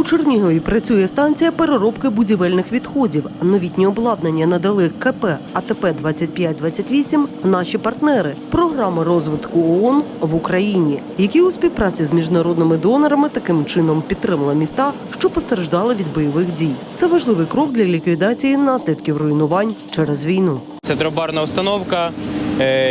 У Чернігові працює станція переробки будівельних відходів. Новітнє обладнання надали КП АТП 2528 наші партнери програми розвитку ООН в Україні, які у співпраці з міжнародними донорами таким чином підтримали міста, що постраждали від бойових дій. Це важливий крок для ліквідації наслідків руйнувань через війну. Це дробарна установка,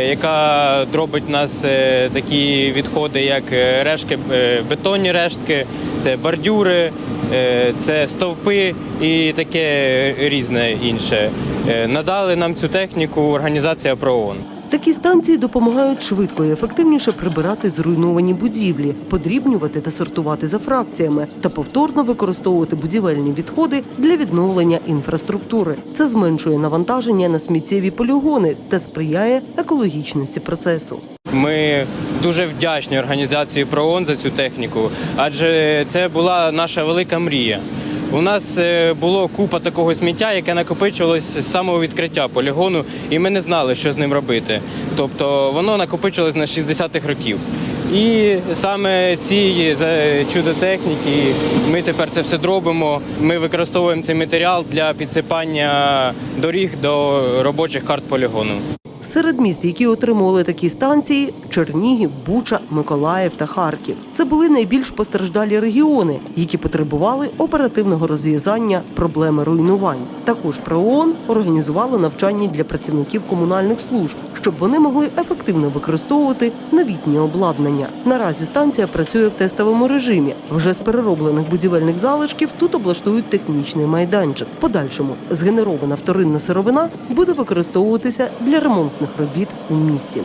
яка дробить нас е, такі відходи, як решки, е, бетонні рештки, це бордюри, е, це стовпи і таке різне інше. Е, Надали нам цю техніку організація ПРООН. Такі станції допомагають швидко і ефективніше прибирати зруйновані будівлі, подрібнювати та сортувати за фракціями та повторно використовувати будівельні відходи для відновлення інфраструктури. Це зменшує навантаження на сміттєві полігони та сприяє екологічності процесу. Ми дуже вдячні організації ПРООН за цю техніку, адже це була наша велика мрія. У нас е, було купа такого сміття, яке накопичувалось з самого відкриття полігону, і ми не знали, що з ним робити. Тобто воно накопичувалось на 60-х років. І саме ці чудо-техніки ми тепер це все дробимо. Ми використовуємо цей матеріал для підсипання доріг до робочих карт полігону. Серед міст, які отримували такі станції: Чернігів, Буча, Миколаїв та Харків. Це були найбільш постраждалі регіони, які потребували оперативного розв'язання проблеми руйнувань. Також ПРООН організували навчання для працівників комунальних служб, щоб вони могли ефективно використовувати новітнє обладнання. Наразі станція працює в тестовому режимі. Вже з перероблених будівельних залишків тут облаштують технічний майданчик. Подальшому згенерована вторинна сировина буде використовуватися для ремонтних робіт у місті.